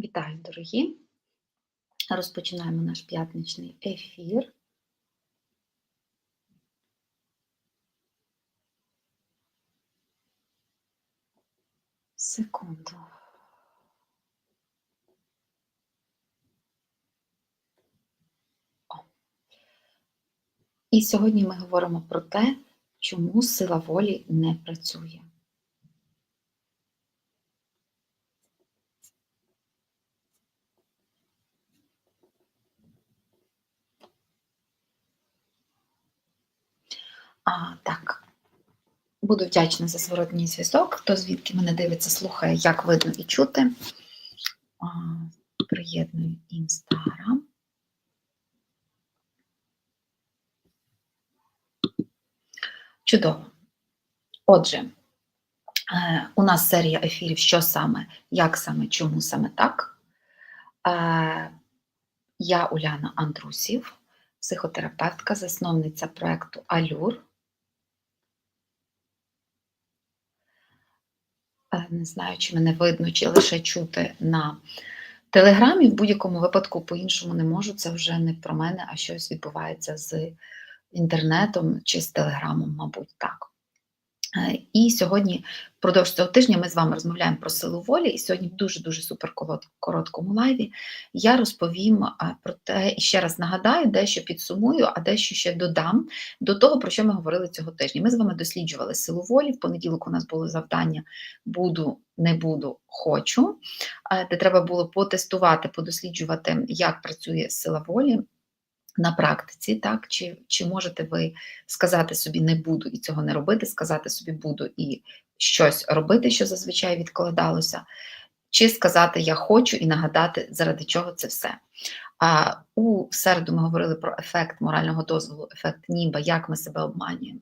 Вітаю, дорогі! Розпочинаємо наш п'ятничний ефір. Секунду. І сьогодні ми говоримо про те, чому сила волі не працює. А, Так, буду вдячна за зворотній зв'язок. Хто звідки мене дивиться, слухає, як видно і чути. А, Приєдную інстаграм. Чудово. Отже, е, у нас серія ефірів, що саме, як саме, чому саме так. Е, я Уляна Андрусів, психотерапевтка, засновниця проєкту Алюр. Не знаю, чи мене видно, чи лише чути на телеграмі. В будь-якому випадку по-іншому не можу. Це вже не про мене, а щось відбувається з інтернетом чи з телеграмом, мабуть, так. Е, і сьогодні, впродовж цього тижня, ми з вами розмовляємо про силу волі. І сьогодні в дуже-дуже супер короткому лайві я розповім про те, і ще раз нагадаю, дещо підсумую, а дещо ще додам до того, про що ми говорили цього тижня. Ми з вами досліджували силу волі. В понеділок у нас було завдання буду, не буду, хочу, е, де треба було потестувати, подосліджувати, як працює сила волі на практиці, так? Чи чи можете ви сказати собі не буду і цього не робити, сказати собі буду і щось робити, що зазвичай відкладалося, чи сказати Я хочу і нагадати, заради чого це все. А у середу ми говорили про ефект морального дозволу, ефект ніба, як ми себе обманюємо.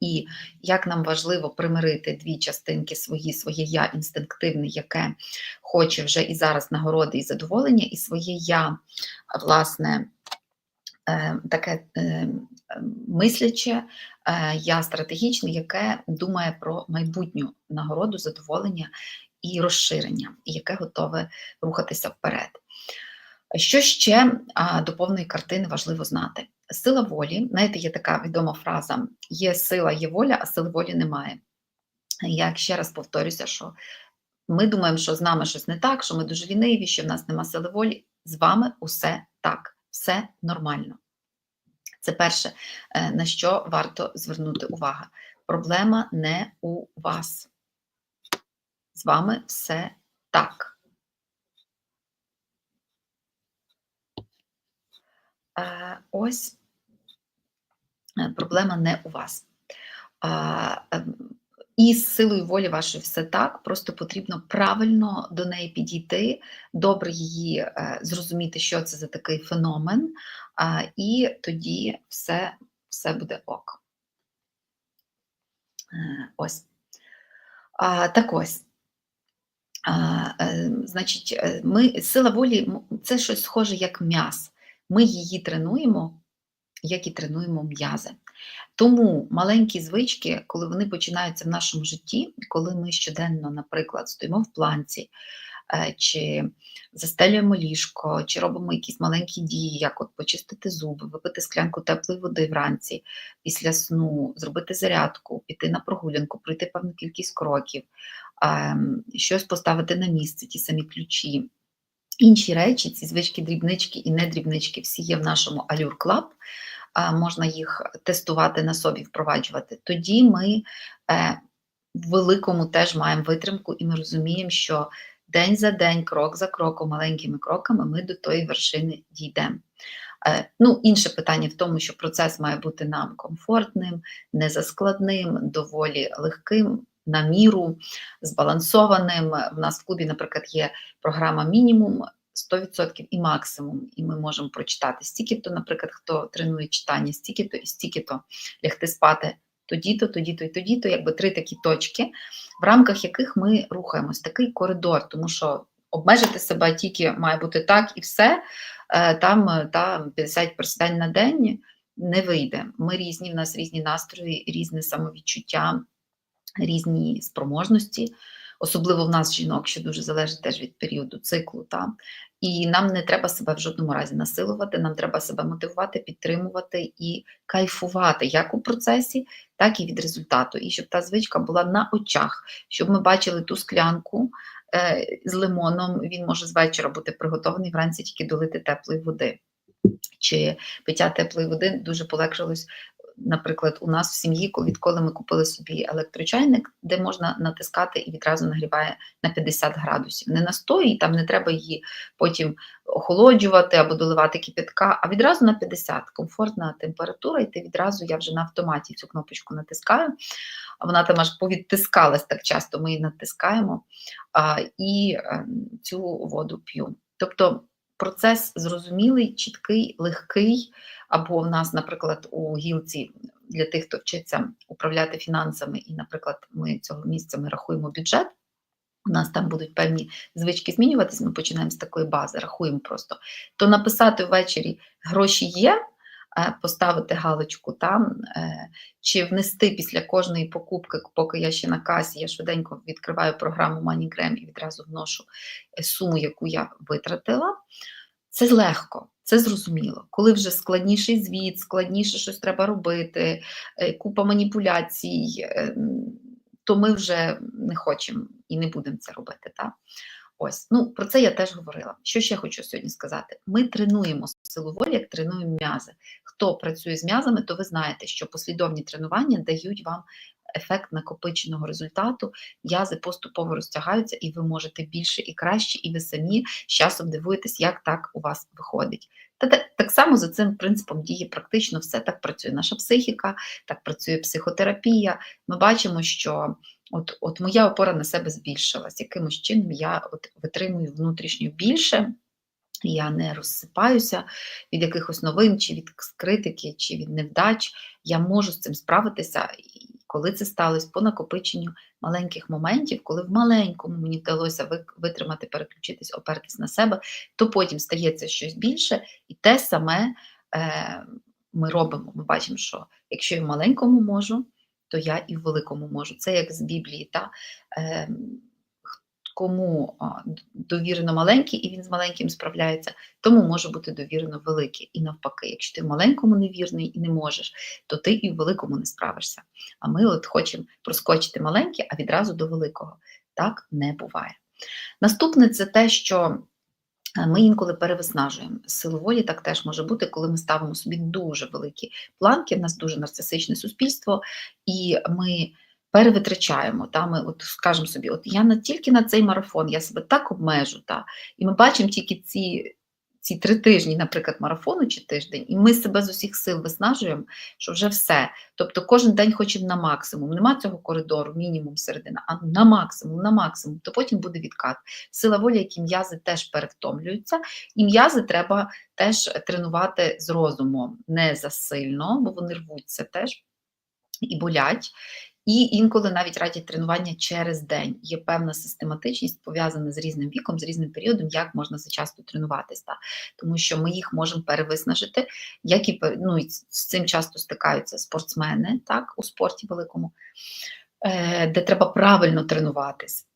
І як нам важливо примирити дві частинки свої, своє я інстинктивне, яке хоче вже і зараз нагороди і задоволення, і своє я, власне, таке е, мисляче, е, я стратегічне, яке думає про майбутню нагороду, задоволення і розширення, яке готове рухатися вперед. Що ще до повної картини важливо знати? Сила волі, знаєте, є така відома фраза: є сила, є воля, а сили волі немає. Я ще раз повторюся, що ми думаємо, що з нами щось не так, що ми дуже ліниві, що в нас нема сили волі. З вами усе так все нормально. Це перше, е, на що варто звернути увагу. Проблема не у вас. З вами все так. Е, ось е, проблема не у вас. І з силою волі вашої все так, просто потрібно правильно до неї підійти, добре її е, зрозуміти, що це за такий феномен, і тоді все, все буде ок. Е, ось. Так ось. Е, значить, ми, сила волі це щось схоже як м'яз. Ми її тренуємо, як і тренуємо м'язи. Тому маленькі звички, коли вони починаються в нашому житті, коли ми щоденно, наприклад, стоїмо в планці, е, чи застелюємо ліжко, чи робимо якісь маленькі дії, як от почистити зуби, випити склянку теплої води вранці після сну, зробити зарядку, піти на прогулянку, пройти певну кількість кроків, ем, щось поставити на місце, ті самі ключі. Інші речі, ці звички, дрібнички і недрібнички, всі є в нашому Allure Club можна їх тестувати на собі, впроваджувати. Тоді ми е, в великому теж маємо витримку, і ми розуміємо, що день за день, крок за кроком, маленькими кроками ми до тої вершини дійдемо. Е, ну, Інше питання в тому, що процес має бути нам комфортним, незаскладним, доволі легким. На міру збалансованим. В нас в клубі, наприклад, є програма мінімум, 100% і максимум, і ми можемо прочитати стільки-то, наприклад, хто тренує читання, стільки-то і стільки-то лягти спати тоді-то, тоді-то і тоді-то, якби три такі точки, в рамках яких ми рухаємось, такий коридор, тому що обмежити себе тільки має бути так і все, е, там е, та 50 присідань на день не вийде. Ми різні, в нас різні настрої, різне самовідчуття, різні спроможності. особливо в нас, жінок, що дуже залежить теж від періоду циклу. Та? І нам не треба себе в жодному разі насилувати, нам треба себе мотивувати, підтримувати і кайфувати як у процесі, так і від результату. І щоб та звичка була на очах, щоб ми бачили ту склянку е, з лимоном, він може з вечора бути приготований, вранці тільки долити теплої води. Чи пиття теплої води дуже полегшилось наприклад, у нас в сім'ї, відколи ми купили собі електрочайник, де можна натискати і відразу нагріває на 50 градусів. Не на 100, і там не треба її потім охолоджувати або доливати кипятка, а відразу на 50 комфортна температура, і ти відразу я вже на автоматі цю кнопочку натискаю. А вона там аж повідтискалась так часто, ми її натискаємо а, і ем, цю воду п'ю. Тобто процес зрозумілий, чіткий, легкий. Або в нас, наприклад, у гілці для тих, хто вчиться управляти фінансами, і, наприклад, ми цього місця ми рахуємо бюджет. У нас там будуть певні звички змінюватися, ми починаємо з такої бази, рахуємо просто. То написати ввечері гроші є, поставити галочку там, е, чи внести після кожної покупки, поки я ще на касі, я швиденько відкриваю програму MoneyGram і відразу вношу е, суму, яку я витратила. Це легко. Це зрозуміло. Коли вже складніший звіт, складніше щось треба робити, е, купа маніпуляцій, е, то ми вже не хочемо і не будемо це робити. Так? Ось, ну про це я теж говорила. Що ще хочу сьогодні сказати? Ми тренуємо силу волі, як тренуємо м'язи. Хто працює з м'язами, то ви знаєте, що послідовні тренування дають вам ефект накопиченого результату, м'язи поступово розтягаються, і ви можете більше і краще, і ви самі з часом дивуєтесь, як так у вас виходить. Та так, само за цим принципом діє практично все. Так працює наша психіка, так працює психотерапія. Ми бачимо, що от от моя опора на себе збільшилась, якимось чином я от витримую внутрішньо більше. Я не розсипаюся від якихось новин, чи від критики, чи від невдач. Я можу з цим справитися коли це сталося по накопиченню маленьких моментів, коли в маленькому мені вдалося витримати, переключитись, опертись на себе, то потім стається щось більше, і те саме е, ми робимо. Ми бачимо, що якщо я в маленькому можу, то я і в великому можу. Це як з Біблії. Та? Е, кому довірено маленький, і він з маленьким справляється, тому може бути довірено велике. І навпаки, якщо ти в маленькому невірний і не можеш, то ти і в великому не справишся. А ми от хочемо проскочити маленьке, а відразу до великого. Так не буває. Наступне це те, що ми інколи перевиснажуємо. Силу волі так теж може бути, коли ми ставимо собі дуже великі планки, в нас дуже нарцисичне суспільство, і ми перевитрачаємо. Та, ми от скажемо собі, от я не тільки на цей марафон, я себе так обмежу. Та, І ми бачимо тільки ці ці три тижні, наприклад, марафону чи тиждень, і ми себе з усіх сил виснажуємо, що вже все. Тобто кожен день хочемо на максимум. Нема цього коридору, мінімум середина, а на максимум, на максимум, то потім буде відкат. Сила волі, які м'язи теж перевтомлюються, і м'язи треба теж тренувати з розумом, не засильно, бо вони рвуться теж. І болять, і інколи навіть радять тренування через день. Є певна систематичність пов'язана з різним віком, з різним періодом, як можна зачасто тренуватися. Тому що ми їх можемо перевиснажити, як і ну, з цим часто стикаються спортсмени так, у спорті великому, е, де треба правильно тренуватись.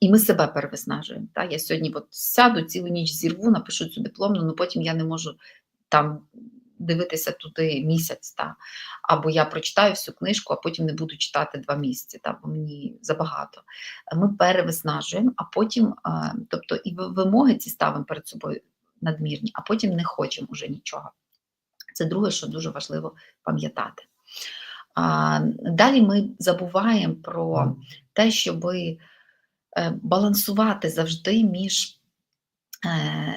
І ми себе перевиснажуємо. Так? Я сьогодні от сяду, цілу ніч зірву, напишу цю дипломну, але ну, потім я не можу там дивитися туди місяць, та або я прочитаю всю книжку, а потім не буду читати два місяці, та бо мені забагато. Ми перевиснажуємо, а потім, тобто і вимоги ці ставимо перед собою надмірні, а потім не хочемо вже нічого. Це друге, що дуже важливо пам'ятати. Далі ми забуваємо про те, щоб е, балансувати завжди між Е,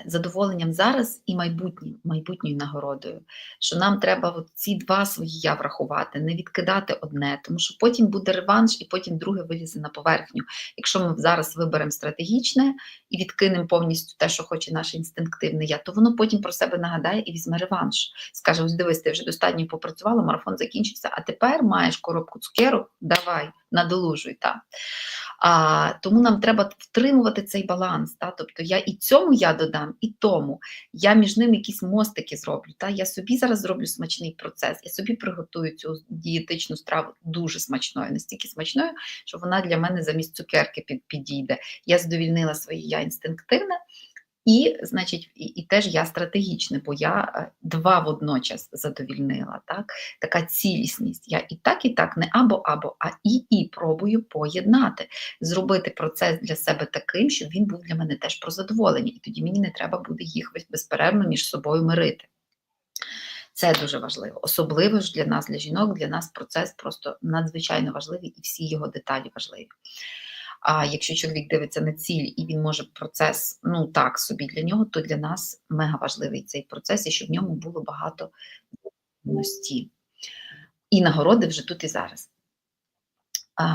задоволенням зараз і майбутнім, майбутньою нагородою, що нам треба от ці два свої я врахувати, не відкидати одне, тому що потім буде реванш, і потім друге вилізе на поверхню. Якщо ми зараз виберемо стратегічне і відкинемо повністю те, що хоче наше інстинктивне я, то воно потім про себе нагадає і візьме реванш. Скаже: ось дивись, ти вже достатньо попрацювала, марафон закінчився, а тепер маєш коробку цукеру, давай, надолужуй. Та. А, Тому нам треба втримувати цей баланс. Та? Тобто я і цьому я додам, і тому. Я між ними якісь мостики зроблю. Та? Я собі зараз зроблю смачний процес, я собі приготую цю дієтичну страву дуже смачною, настільки смачною, що вона для мене замість цукерки підійде. Я задовільнила своє я інстинктивне. І, значить, і, і теж я стратегічне, бо я е, два водночас задовільнила. Так? Така цілісність. Я і так, і так, не або-або, а і і пробую поєднати, зробити процес для себе таким, щоб він був для мене теж про задоволення. І тоді мені не треба буде їх безперервно між собою мирити. Це дуже важливо. Особливо ж для нас, для жінок, для нас процес просто надзвичайно важливий і всі його деталі важливі. А якщо чоловік дивиться на ціль і він може процес, ну так собі для нього, то для нас мега важливий цей процес, і щоб в ньому було багато. І нагороди вже тут і зараз. А,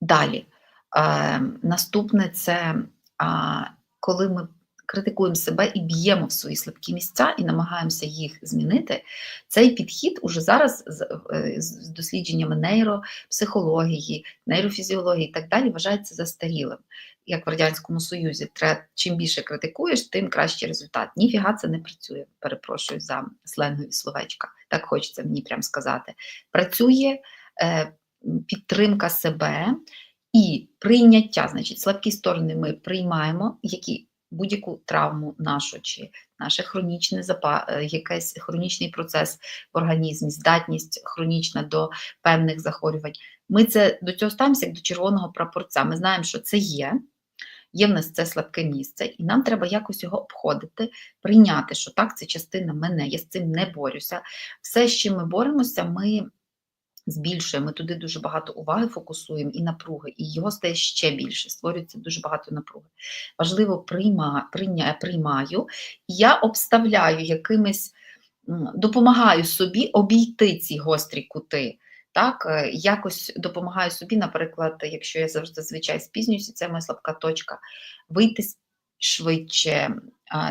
Далі. А, Наступне це а, коли ми критикуємо себе і б'ємо в свої слабкі місця і намагаємося їх змінити, цей підхід уже зараз з, е, дослідженнями нейропсихології, нейрофізіології і так далі вважається застарілим. Як в Радянському Союзі, треба, чим більше критикуєш, тим кращий результат. Ніфіга це не працює. Перепрошую за сленгові словечка. Так хочеться мені прям сказати. Працює е, підтримка себе і прийняття, значить, слабкі сторони ми приймаємо, які будь-яку травму нашу, чи наше хронічне запа... Е, якийсь хронічний процес в організмі, здатність хронічна до певних захворювань. Ми це до цього ставимося як до червоного прапорця. Ми знаємо, що це є. Є в нас це слабке місце, і нам треба якось його обходити, прийняти, що так, це частина мене, я з цим не борюся. Все, з чим ми боремося, ми збільшує, ми туди дуже багато уваги фокусуємо і напруги, і його стає ще більше, створюється дуже багато напруги. Важливо прийма, приймаю, і я обставляю якимись, допомагаю собі обійти ці гострі кути. Так, е, якось допомагаю собі, наприклад, якщо я завжди зазвичай спізнююся, це моя слабка точка, вийти швидше,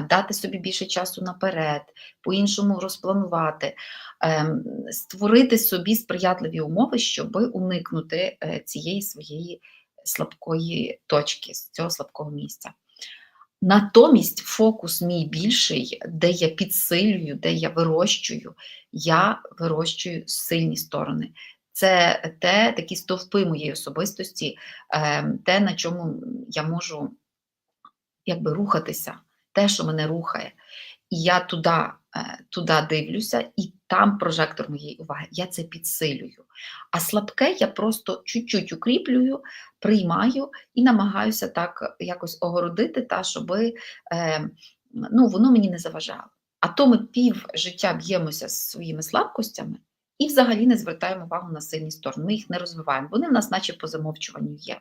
дати собі більше часу наперед, по-іншому розпланувати, ем, створити собі сприятливі умови, щоб уникнути е, цієї своєї слабкої точки, цього слабкого місця. Натомість фокус мій більший, де я підсилюю, де я вирощую, я вирощую сильні сторони. Це те, такі стовпи моєї особистості, ем, те, на чому я можу якби рухатися, те, що мене рухає. І я туди е, туди дивлюся, і там прожектор моєї уваги. Я це підсилюю. А слабке я просто чуть-чуть укріплюю, приймаю і намагаюся так якось огородити, та, щоб е, ну, воно мені не заважало. А то ми пів життя б'ємося з своїми слабкостями і взагалі не звертаємо увагу на сильні сторони. Ми їх не розвиваємо. Вони в нас, наче по замовчуванню, є.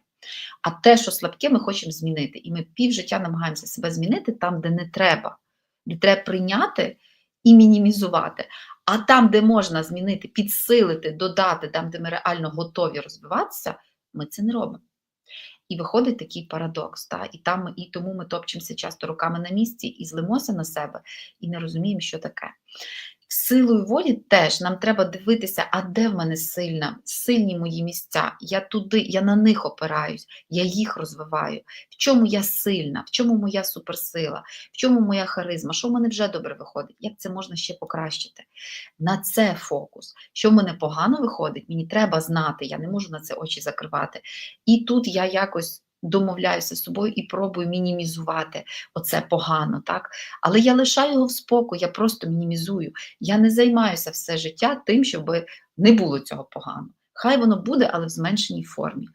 А те, що слабке, ми хочемо змінити. І ми півжиття намагаємося себе змінити там, де не треба, де треба прийняти і мінімізувати. А там, де можна змінити, підсилити, додати, там, де ми реально готові розвиватися, ми це не робимо. І виходить такий парадокс. Та? І там, і тому ми топчемося часто руками на місці і злимося на себе, і не розуміємо, що таке силою волі теж нам треба дивитися, а де в мене сильна, сильні мої місця. Я туди, я на них опираюсь, я їх розвиваю. В чому я сильна, в чому моя суперсила, в чому моя харизма, що в мене вже добре виходить, як це можна ще покращити? На це фокус. Що в мене погано виходить, мені треба знати, я не можу на це очі закривати. І тут я якось домовляюся з собою і пробую мінімізувати оце погано, так? Але я лишаю його в спокій, я просто мінімізую. Я не займаюся все життя тим, щоб не було цього погано. Хай воно буде, але в зменшеній формі.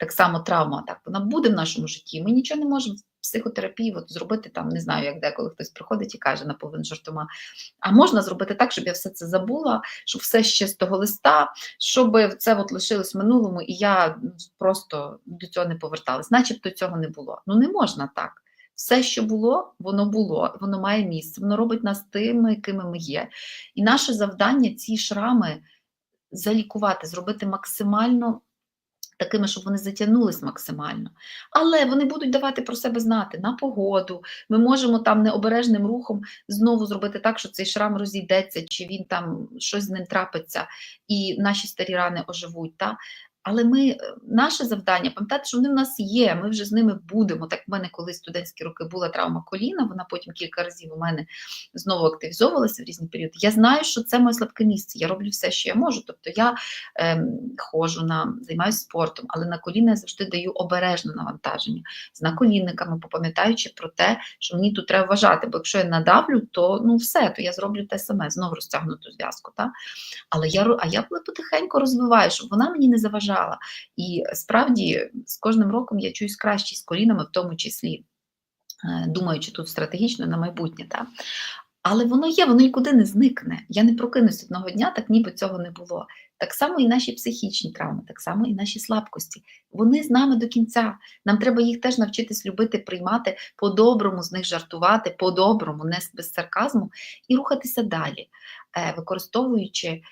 Так само травма, так, вона буде в нашому житті. Ми нічого не можемо в психотерапії от зробити там, не знаю, як деколи хтось приходить і каже наполовину жартома. А можна зробити так, щоб я все це забула, щоб все ще з того листа, щоб це от лишилось в минулому, і я просто до цього не поверталась, начебто цього не було. Ну не можна так. Все, що було, воно було, воно має місце, воно робить нас тими, якими ми є. І наше завдання ці шрами залікувати, зробити максимально такими, щоб вони затягнулись максимально. Але вони будуть давати про себе знати на погоду. Ми можемо там необережним рухом знову зробити так, що цей шрам розійдеться, чи він там щось з ним трапиться, і наші старі рани оживуть. Та? Але ми, е, наше завдання, пам'ятати, що вони в нас є, ми вже з ними будемо. Так в мене колись студентські роки була травма коліна, вона потім кілька разів у мене знову активізовувалася в різні періоди. Я знаю, що це моє слабке місце. Я роблю все, що я можу. Тобто я ем, ходжу на займаюся спортом, але на коліна я завжди даю обережне навантаження з наколінниками, попам'ятаючи про те, що мені тут треба вважати, бо якщо я надавлю, то ну все, то я зроблю те саме, знову розтягнуту зв'язку. Але я а я потихеньку розвиваю, щоб вона мені не заважала. І справді з кожним роком я чуюсь краще з колінами, в тому числі, е, думаючи тут стратегічно на майбутнє. Та? Але воно є, воно нікуди не зникне. Я не прокинусь одного дня, так ніби цього не було. Так само і наші психічні травми, так само і наші слабкості. Вони з нами до кінця. Нам треба їх теж навчитись любити, приймати, по-доброму з них жартувати, по-доброму, не без сарказму, і рухатися далі, е, використовуючи,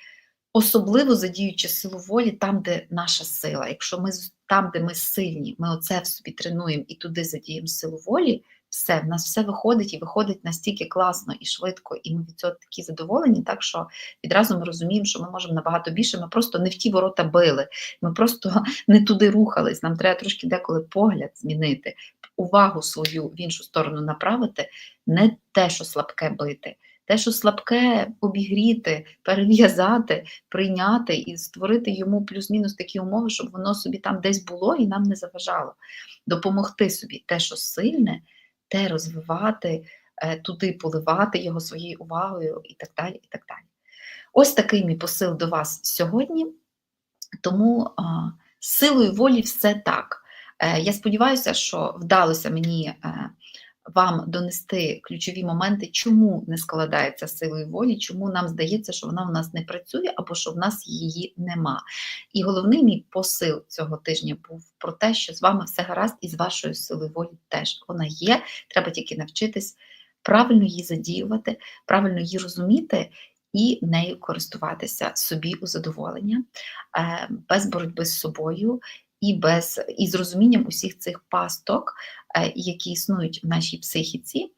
особливо задіючи силу волі там, де наша сила. Якщо ми там, де ми сильні, ми оце в собі тренуємо і туди задіємо силу волі, все, в нас все виходить і виходить настільки класно і швидко, і ми від цього такі задоволені, так що відразу ми розуміємо, що ми можемо набагато більше. Ми просто не в ті ворота били, ми просто не туди рухались. Нам треба трошки деколи погляд змінити, увагу свою в іншу сторону направити, не те, що слабке бити. Те, що слабке обігріти, перев'язати, прийняти і створити йому плюс-мінус такі умови, щоб воно собі там десь було і нам не заважало. Допомогти собі те, що сильне, те розвивати, е, туди поливати його своєю увагою і так далі. і так далі. Ось такий мій посил до вас сьогодні. Тому з силою волі все так. Е, Я сподіваюся, що вдалося мені е, вам донести ключові моменти, чому не складається силою волі, чому нам здається, що вона в нас не працює або що в нас її нема. І головний мій посил цього тижня був про те, що з вами все гаразд і з вашою силою волі теж вона є. Треба тільки навчитись правильно її задіювати, правильно її розуміти. І нею користуватися собі у задоволення, е, без боротьби з собою і без і з розумінням усіх цих пасток, які існують в нашій психіці,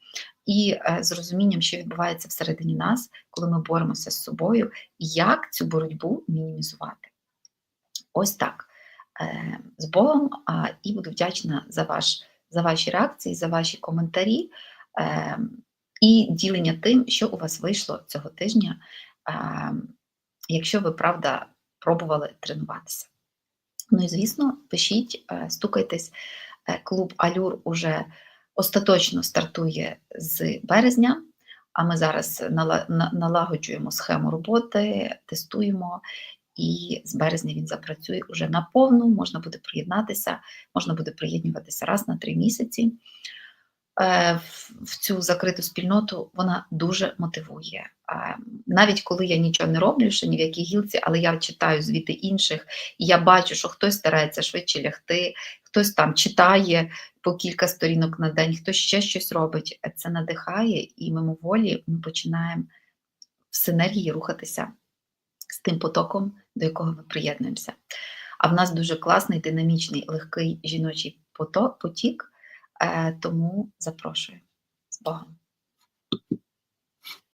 і е, з розумінням, що відбувається всередині нас, коли ми боремося з собою, як цю боротьбу мінімізувати. Ось так. Е, З Богом, і буду вдячна за, ваш, за ваші реакції, за ваші коментарі е, і ділення тим, що у вас вийшло цього тижня, е, якщо ви правда пробували тренуватися. Ну і звісно, пишіть, е, стукайтесь. Е, Клуб Алюр уже остаточно стартує з березня, а ми зараз налагоджуємо схему роботи, тестуємо, і з березня він запрацює уже наповну, можна буде приєднатися, можна буде приєднуватися раз на три місяці. Е, в- цю закриту спільноту вона дуже мотивує. Е, Навіть коли я нічого не роблю, ще ні в якій гілці, але я читаю звіти інших, і я бачу, що хтось старається швидше лягти, хтось там читає по кілька сторінок на день, хтось ще щось робить. Це надихає, і мимоволі ми починаємо в синергії рухатися з тим потоком, до якого ми приєднуємося. А в нас дуже класний, динамічний, легкий жіночий пото- потік, е, тому запрошую з Богом.